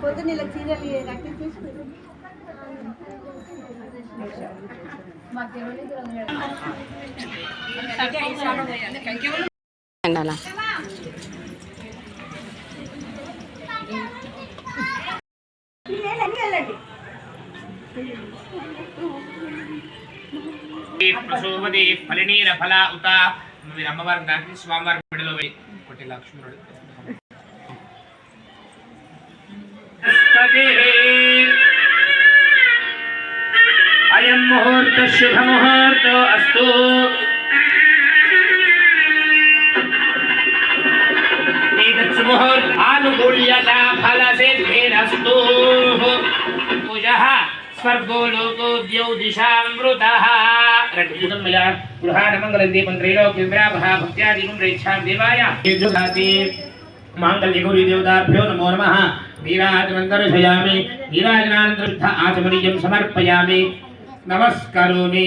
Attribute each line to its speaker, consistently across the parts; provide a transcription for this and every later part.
Speaker 1: పొద్దున్న ఇలా చీరలు కట్టి తీసి
Speaker 2: అలా
Speaker 1: వెళ్ళండి
Speaker 3: ఫలినీర ఫల ఉత మీరు అమ్మవారి దాటి స్వామివారి బిడ్డలో పోయి ఒకటి లక్ష్మణుడు. मुहूर्त, शुभ मुहूर्त अस्त। मुहूर्त आनुकूल्यता फलसिद्धिरस्तु कुजः स्वर्गो लोकोद्यौ दिशामृतः। रज्जुतं मया गृहाणमङ्गलन्दीपं त्रैलोक्यव्यापः విరామః దేవతాభ్యో నమో నమ నీరాజనందర్శయామి నీరాజనానంతరుద్ధ ఆచమనీయం సమర్పయామి నమస్కరోమి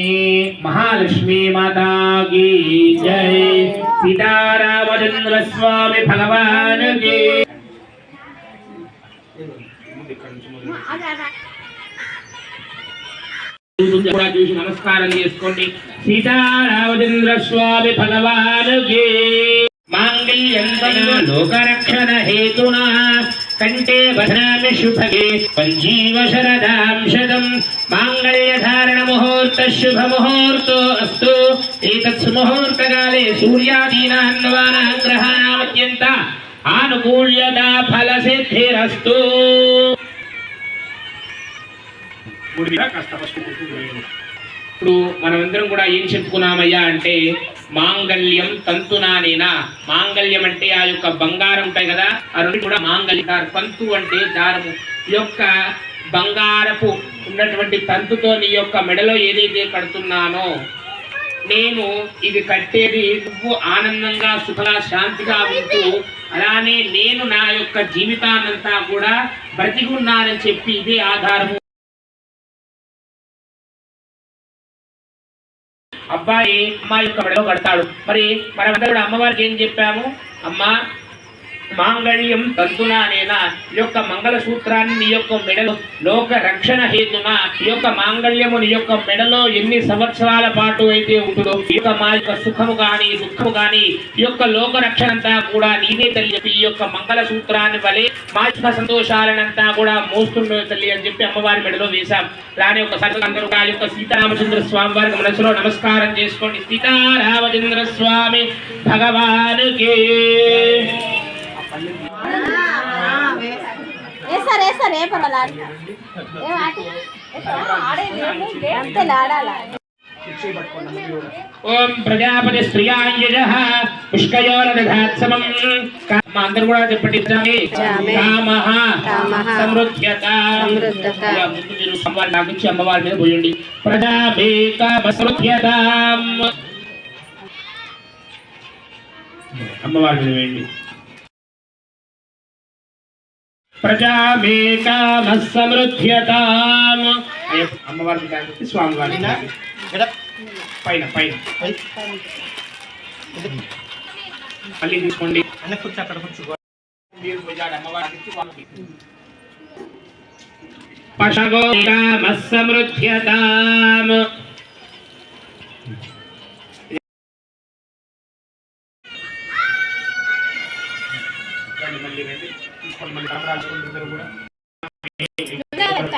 Speaker 3: మహాలక్ష్మీ మాతా జై సీతారామచంద్ర స్వామి భగవాన్ కూడా చూసి నమస్కారం చేసుకోండి. సీతారామచంద్ర స్వామి భగవానుకి. మాంగళ్యం లోకరక్షణ హేతునా. కంటే భద్రామి శుభగే పంజీవ శరదాంశదం మాంగళ్యధారణ ముహూర్త శుభ ముహూర్తో అస్తు. ఏతత్ ముహూర్తకాలే సూర్యాదీనాం నవానాం గ్రహాణామత్యంత ఆనుకూల్యతా ఫల సిద్ధిరస్తు మూడు ఇప్పుడు మనమందరం కూడా ఏం చెప్పుకున్నామయ్యా అంటే మాంగళ్యం తంతునానేనా? మాంగళ్యం అంటే ఆ యొక్క బంగారం ఉంటాయి కదా ఆ రెండు కూడా మాంగళ్యం. తంతు అంటే దారము. ఈ యొక్క బంగారపు ఉన్నటువంటి తంతుతో నీ యొక్క మెడలో ఏదైతే కడుతున్నానో నేను ఇది కట్టేది నువ్వు ఆనందంగా సుఖంగా శాంతిగా ఉంటూ అలానే నేను నా యొక్క జీవితాన్నంతా కూడా బ్రతికున్నానని చెప్పి ఇదే ఆధారము. అబ్బాయి అమ్మాయి యొక్క మెడలో కడతాడు. మరి మనమందరూ కూడా అమ్మవారికి ఏం చెప్పాము? అమ్మా మాంగళ్యం తంతునానేనా ఈ యొక్క మంగళ సూత్రాన్ని నీ యొక్క మెడలో లోక రక్షణ హేతున? ఈ యొక్క మాంగళ్యము నీ యొక్క మెడలో ఎన్ని సంవత్సరాల పాటు అయితే ఉంటుందో ఈ యొక్క మా యొక్క సుఖము కానీ దుఃఖము కానీ ఈ యొక్క లోక రక్షణ అంతా కూడా నీదే తల్లి చెప్పి ఈ యొక్క మంగళ సూత్రాన్ని వలె మా యొక్క సంతోషాలనంతా కూడా మోస్తుండో తల్లి అని చెప్పి అమ్మవారి మెడలో వేశాం. రాని ఒకసారి అందరూ ఆ యొక్క సీతారామచంద్ర స్వామి వారికి మనసులో నమస్కారం చేసుకోండి. సీతారామచంద్ర స్వామి భగవానుకి.
Speaker 1: వేస్తారు వేస్తారు ఏ పర్వాలేదు. ఏం ఆట? ఆడేది అంతే ఆడాలా?
Speaker 3: ఓం ప్రజాపతి స్త్రియాయ పుష్కయోరదధాత్సమం మా అందరూ కూడా చెప్పండి జామే
Speaker 2: జామే.
Speaker 3: కామః.
Speaker 2: కామః.
Speaker 3: సమృద్ధ్యత.
Speaker 2: సమృద్ధత.
Speaker 3: ఇలా ముందు మీరు అమ్మవారి నాకు ఇచ్చి అమ్మవారి మీద పోయండి ప్రజాభేక సమృద్ధ్యతాం. అమ్మవారి మీద వేయండి. ప్రజామేకామ సమృద్ధ్యతాం అయ్యో, అమ్మవారి మీద స్వామి వారి పైన పైన. మళ్ళీ తీసుకోండి అన్న కూర్చో అక్కడ కూర్చో. అమ్మవారికి వాళ్ళకి. పశగోకామ సమృద్ధ్యతాం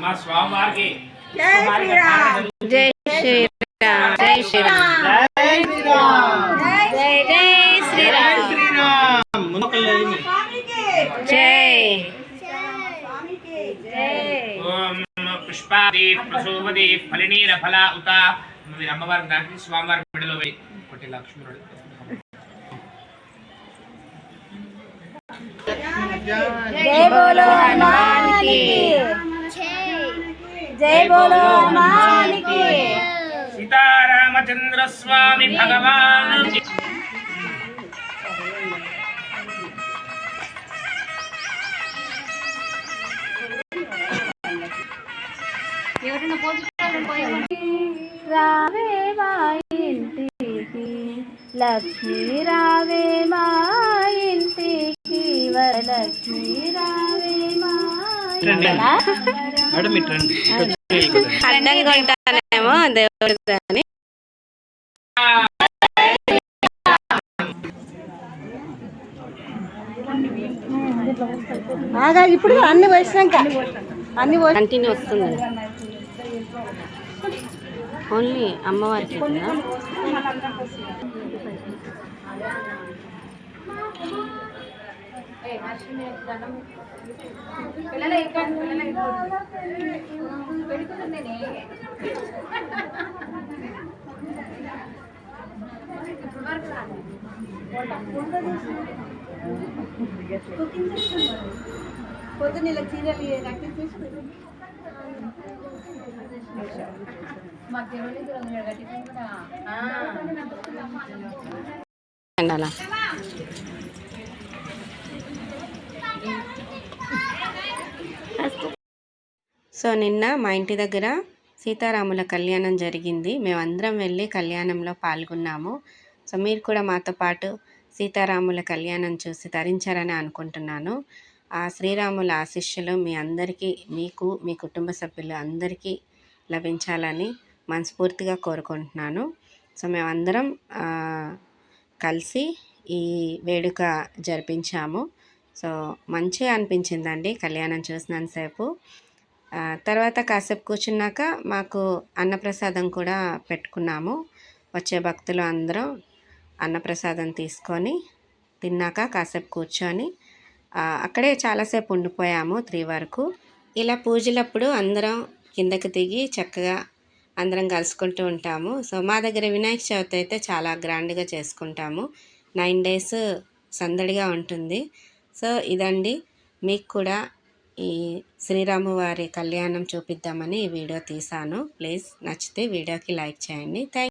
Speaker 3: మా స్వామివారికి
Speaker 1: జై శ్రీరామ్
Speaker 2: జై శ్రీరామ్ జై శ్రీరామ్ జై శ్రీరామ్
Speaker 3: పుష్పాది ప్రసోవది ఫలినీర ఫల ఉత. మీరు అమ్మవారిని దాటి స్వామివారి వేయి ఒకటి లక్ష్మణుడు.
Speaker 1: జై బోలో హనుమానికి జై బోలో హనుమానికి
Speaker 3: సీతారామచంద్ర స్వామి భగవాను.
Speaker 1: రావే మా ఇంటికి లక్ష్మీ రావే మా ఇంటికి వరలక్ష్మీ
Speaker 2: అడ్డంగా ఉంటానేమో దేవుడి దాని.
Speaker 1: ఆగా ఇప్పుడు అన్ని వచ్చినాక అన్ని
Speaker 2: కంటిన్యూ వస్తుంది. ఓన్లీ అమ్మవారికి కదా
Speaker 1: పొద్దున్న ఇలా చీరలు కట్టి
Speaker 2: అండి అలా సో నిన్న మా ఇంటి దగ్గర సీతారాముల కళ్యాణం జరిగింది. మేమందరం వెళ్ళి కళ్యాణంలో పాల్గొన్నాము. సో మీరు కూడా మాతో పాటు సీతారాముల కళ్యాణం చూసి తరించారని అనుకుంటున్నాను. ఆ శ్రీరాముల ఆశిష్యులు మీ అందరికీ మీకు మీ కుటుంబ సభ్యులు అందరికీ లభించాలని మనస్ఫూర్తిగా కోరుకుంటున్నాను. సో మేమందరం కలిసి ఈ వేడుక జరిపించాము. సో మంచిగా అనిపించిందండి కళ్యాణం చూసినంతసేపు. తర్వాత కాసేపు కూర్చున్నాక మాకు అన్నప్రసాదం కూడా పెట్టుకున్నాము. వచ్చే భక్తులు అందరం అన్నప్రసాదం తీసుకొని తిన్నాక కాసేపు కూర్చొని అక్కడే చాలాసేపు ఉండిపోయాము త్రీ వరకు. ఇలా పూజలప్పుడు అందరం కిందకి దిగి చక్కగా అందరం కలుసుకుంటూ ఉంటాము. సో మా దగ్గర వినాయక చవితి అయితే చాలా గ్రాండ్గా చేసుకుంటాము. నైన్ డేస్ సందడిగా ఉంటుంది. సో ఇదండి. మీకు కూడా ఈ శ్రీరాము వారి కళ్యాణం చూపిద్దామని ఈ వీడియో తీశాను. ప్లీజ్ నచ్చితే వీడియోకి లైక్ చేయండి. థ్యాంక్